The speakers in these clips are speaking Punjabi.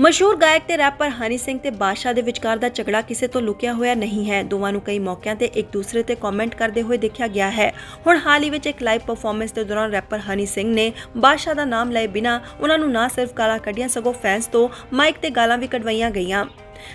ਮਸ਼ਹੂਰ ਗਾਇਕ ਤੇ ਰੈਪਰ ਹਨੀ ਸਿੰਘ ਤੇ ਬਾਦਸ਼ਾਹ ਦੇ ਵਿਚਕਾਰ ਦਾ ਝਗੜਾ ਕਿਸੇ ਤੋਂ ਲੁਕਿਆ ਹੋਇਆ ਨਹੀਂ ਹੈ। ਦੋਵਾਂ ਨੂੰ ਕਈ ਮੌਕਿਆਂ ਤੇ ਇੱਕ ਦੂਸਰੇ ਤੇ ਕਮੈਂਟ ਕਰਦੇ ਹੋਏ ਦੇਖਿਆ ਗਿਆ ਹੈ। ਹੁਣ ਹਾਲ ਹੀ ਵਿੱਚ ਇੱਕ ਲਾਈਵ ਪਰਫਾਰਮੈਂਸ ਦੇ ਦੌਰਾਨ ਰੈਪਰ ਹਨੀ ਸਿੰਘ ਨੇ ਬਾਦਸ਼ਾਹ ਦਾ ਨਾਮ ਲਏ ਬਿਨਾ ਉਹਨਾਂ ਨੂੰ ਨਾ ਸਿਰਫ ਗਾਲਾਂ ਕੱਢੀਆਂ, ਸਗੋਂ ਫੈਨਸ ਤੋਂ ਮਾਈਕ ਤੇ ਗਾਲਾਂ ਵੀ ਕਢਵਾਈਆਂ ਗਈਆਂ।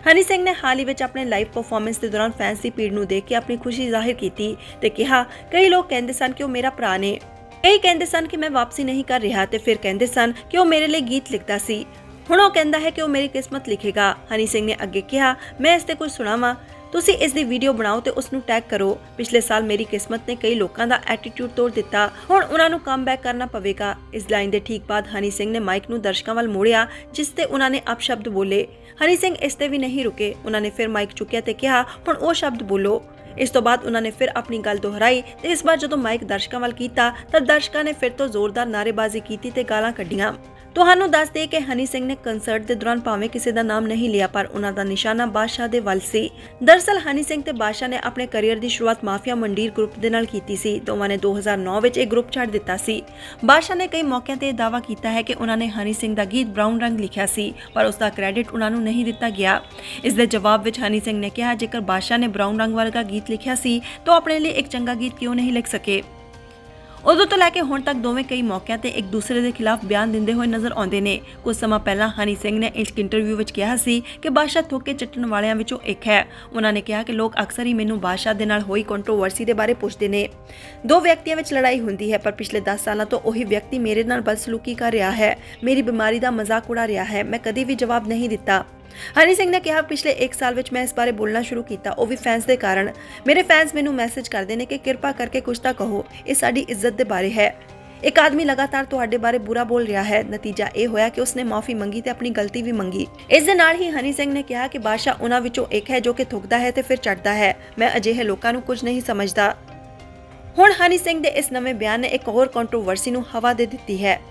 ਹਨੀ ਸਿੰਘ ਨੇ ਹਾਲ ਹੀ ਵਿੱਚ ਆਪਣੇ ਲਾਈਵ ਪਰਫਾਰਮੈਂਸ ਦੇ ਦੌਰਾਨ ਫੈਨਸ ਦੀ ਭੀੜ ਨੂੰ ਦੇਖ ਕੇ ਆਪਣੀ ਖੁਸ਼ੀ ਜ਼ਾਹਿਰ ਕੀਤੀ ਤੇ ਕਿਹਾ, ਕਈ ਲੋਕ ਕਹਿੰਦੇ ਸਨ ਕਿ ਉਹ ਮੇਰਾ ਭਰਾ ਨੇ। ਕਈ ਕਹਿੰਦੇ ਸਨ ਕਿ ਮੈਂ ਵਾਪਸੀ ਨਹੀਂ ਕਰ ਰਿਹਾ ਤੇ ਫਿਰ ਕਹਿੰਦੇ ਸਨ ਕਿ ਉਹ ਮੇਰੇ ਲਈ ਗੀਤ ਲਿਖਦਾ ਸੀ। ਹੁਣ ਉਹ ਕਹਿੰਦਾ ਹੈ ਕਿ ਉਹ ਮੇਰੀ ਕਿਸਮਤ ਲਿਖੇਗਾ। ਹਨੀ ਸਿੰਘ ਨੇ ਅੱਗੇ ਕਿਹਾ, ਮੈਂ ਇਸ ਤੇ ਕੁਝ ਸੁਣਾਵਾਂ। ਤੁਸੀਂ ਇਸ ਦੀ ਵੀਡੀਓ ਬਣਾਓ ਤੇ ਉਸ ਨੂੰ ਟੈਗ ਕਰੋ। ਪਿਛਲੇ ਸਾਲ ਮੇਰੀ ਕਿਸਮਤ ਨੇ ਕਈ ਲੋਕਾਂ ਦਾ ਐਟੀਟਿਊਡ ਤੋੜ ਦਿੱਤਾ। ਹੁਣ ਉਹਨਾਂ ਨੂੰ ਕਮਬੈਕ ਕਰਨਾ ਪਵੇਗਾ। ਇਸ ਲਾਈਨ ਦੇ ਠੀਕ ਬਾਅਦ ਹਨੀ ਸਿੰਘ ਨੇ ਮਾਈਕ ਨੂੰ ਦਰਸ਼ਕਾਂ ਵੱਲ ਮੋੜਿਆ, ਜਿਸ ਤੇ ਉਹਨਾਂ ਨੇ ਅਪਸ਼ਬਦ ਬੋਲੇ। ਹਨੀ ਸਿੰਘ ਇਸ ਤੇ ਵੀ ਨਹੀਂ ਰੁਕੇ। ਉਹਨਾਂ ਨੇ ਫਿਰ ਮਾਈਕ ਚੁੱਕਿਆ ਤੇ ਕਿਹਾ, ਹੁਣ ਉਹ ਸ਼ਬਦ ਬੋਲੋ। ਇਸ ਤੋਂ ਬਾਅਦ ਉਹਨਾਂ ਨੇ ਫਿਰ ਆਪਣੀ ਗੱਲ ਦੁਹਰਾਈ ਤੇ ਇਸ ਵਾਰ ਜਦੋਂ ਮਾਈਕ ਦਰਸ਼ਕਾਂ ਵੱਲ ਕੀਤਾ, ਤਾਂ ਦਰਸ਼ਕਾਂ ਨੇ ਫਿਰ ਤੋਂ ਜ਼ੋਰਦਾਰ ਨਾਅਰੇਬਾਜ਼ੀ ਕੀਤੀ ਤੇ ਗਾਲਾਂ ਕੱਢੀਆਂ। ਤੁਹਾਨੂੰ ਦੱਸ ਦਈਏ ਕਿ ਹਨੀ ਸਿੰਘ ਨੇ ਕੰਸਰਟ ਦੇ ਦੌਰਾਨ ਭਾਵੇਂ ਕਿਸੇ ਦਾ ਨਾਮ ਨਹੀਂ ਲਿਆ, ਪਰ ਉਹਨਾਂ ਦਾ ਨਿਸ਼ਾਨਾ ਬਾਦਸ਼ਾਹ ਦੇ ਵੱਲ ਸੀ। ਦਰਸਲ ਹਨੀ ਸਿੰਘ ਤੇ ਬਾਦਸ਼ਾਹ ਨੇ ਆਪਣੇ ਕੈਰੀਅਰ ਦੀ ਸ਼ੁਰੂਆਤ ਮਾਫੀਆ ਮੰਡੀਰ ਗਰੁੱਪ ਦੇ ਨਾਲ ਕੀਤੀ ਸੀ। ਦੋਵਾਂ ਨੇ 2009 ਵਿੱਚ ਇਹ ਗਰੁੱਪ ਛੱਡ ਦਿੱਤਾ ਸੀ। ਬਾਦਸ਼ਾਹ ਨੇ ਕਈ ਮੌਕਿਆਂ ਤੇ ਇਹ ਦਾਅਵਾ ਕੀਤਾ ਹੈ ਕਿ ਉਹਨਾਂ ਨੇ ਹਨੀ ਸਿੰਘ ਦਾ ਗੀਤ ਬ੍ਰਾਊਨ ਰੰਗ ਲਿਖਿਆ ਸੀ, ਪਰ ਉਸ ਦਾ ਕ੍ਰੈਡਿਟ ਉਹਨਾਂ ਨੂੰ ਨਹੀਂ ਦਿੱਤਾ ਗਿਆ। ਇਸ ਦੇ ਜਵਾਬ ਵਿੱਚ ਹਨੀ ਸਿੰਘ ਨੇ ਕਿਹਾ, ਜੇਕਰ ਬਾਦਸ਼ਾਹ ਨੇ ਬ੍ਰਾਊਨ ਰੰਗ ਵਰਗਾ ਗੀਤ ਲਿਖਿਆ ਸੀ, ਤਾਂ ਆਪਣੇ ਲਈ ਇੱਕ ਚੰਗਾ ਗੀਤ ਕਿਉਂ ਨਹੀਂ ਲਿਖ ਸਕੇ? ਉਦੋਂ ਤੋਂ ਲੈ ਕੇ ਹੁਣ ਤੱਕ ਦੋਵੇਂ ਕਈ ਮੌਕਿਆਂ ਤੇ ਇੱਕ ਦੂਸਰੇ ਦੇ ਖਿਲਾਫ ਬਿਆਨ ਦਿੰਦੇ ਹੋਏ ਨਜ਼ਰ ਆਉਂਦੇ ਨੇ। ਕੁਝ ਸਮਾਂ ਪਹਿਲਾਂ ਹਨੀ ਸਿੰਘ ਨੇ ਇੱਕ ਇੰਟਰਵਿਊ ਵਿੱਚ ਕਿਹਾ ਸੀ ਕਿ ਬਾਦਸ਼ਾਹ ਥੋਕੇ ਚੱਟਣ ਵਾਲਿਆਂ ਵਿੱਚੋਂ ਇੱਕ ਹੈ। ਉਹਨਾਂ ਨੇ ਕਿਹਾ ਕਿ ਲੋਕ ਅਕਸਰ ਹੀ ਮੈਨੂੰ ਬਾਦਸ਼ਾਹ ਦੇ ਨਾਲ ਹੋਈ ਕੰਟਰੋਵਰਸੀ ਦੇ ਬਾਰੇ ਪੁੱਛਦੇ ਨੇ। ਦੋ ਵਿਅਕਤੀਆਂ ਵਿੱਚ ਲੜਾਈ ਹੁੰਦੀ ਹੈ, ਪਰ ਪਿਛਲੇ 10 ਸਾਲਾਂ ਤੋਂ ਉਹੀ ਵਿਅਕਤੀ ਮੇਰੇ ਨਾਲ ਬਦਸਲੂਕੀ ਕਰ ਰਿਹਾ ਹੈ। ਮੇਰੀ ਬਿਮਾਰੀ ਦਾ ਮਜ਼ਾਕ ਉਡਾ ਰਿਹਾ ਹੈ। ਮੈਂ ਕਦੀ ਵੀ ਜਵਾਬ ਨਹੀਂ ਦਿੱਤਾ। ਹਨੀ ਸਿੰਘ ਨੇ ਕਿਹਾ, ਪਿਛਲੇ 1 ਸਾਲ ਵਿੱਚ ਮੈਂ ਇਸ ਬਾਰੇ ਬੋਲਣਾ ਸ਼ੁਰੂ ਕੀਤਾ। ਉਹ ਵੀ ਫੈਨਸ ਦੇ ਕਾਰਨ। ਮੇਰੇ ਫੈਨਸ ਮੈਨੂੰ ਮੈਸੇਜ ਕਰਦੇ ਨੇ ਕਿ ਕਿਰਪਾ ਕਰਕੇ ਕੁਝ ਤਾਂ ਕਹੋ। ਇਹ ਸਾਡੀ ਇੱਜ਼ਤ ਦੇ ਬਾਰੇ ਹੈ। ਇੱਕ ਆਦਮੀ ਲਗਾਤਾਰ ਤੁਹਾਡੇ ਬਾਰੇ ਬੁਰਾ ਬੋਲ ਰਿਹਾ ਹੈ। ਨਤੀਜਾ ਇਹ ਹੋਇਆ ਕਿ ਉਸਨੇ ਮਾਫੀ ਮੰਗੀ ਤੇ ਆਪਣੀ ਗਲਤੀ ਵੀ ਮੰਗੀ। ਇਸ ਦੇ ਨਾਲ ਹੀ ਹਨੀ ਸਿੰਘ ਨੇ ਕਿਹਾ ਕਿ ਬਾਦਸ਼ਾਹ ਉਹਨਾਂ ਵਿੱਚੋਂ ਇੱਕ ਹੈ ਜੋ ਕਿ ਥੁਕਦਾ ਹੈ ਤੇ ਫਿਰ ਚੜਦਾ ਹੈ। ਮੈਂ ਅਜਿਹੇ ਲੋਕਾਂ ਨੂੰ ਕੁਝ ਨਹੀਂ ਸਮਝਦਾ। ਹੁਣ ਹਨੀ ਸਿੰਘ ਦੇ ਇਸ ਨਵੇਂ ਬਿਆਨ ਨੇ ਇੱਕ ਹੋਰ ਕੰਟਰੋਵਰਸੀ ਨੂੰ ਹਵਾ ਦੇ ਦਿੱਤੀ ਹੈ।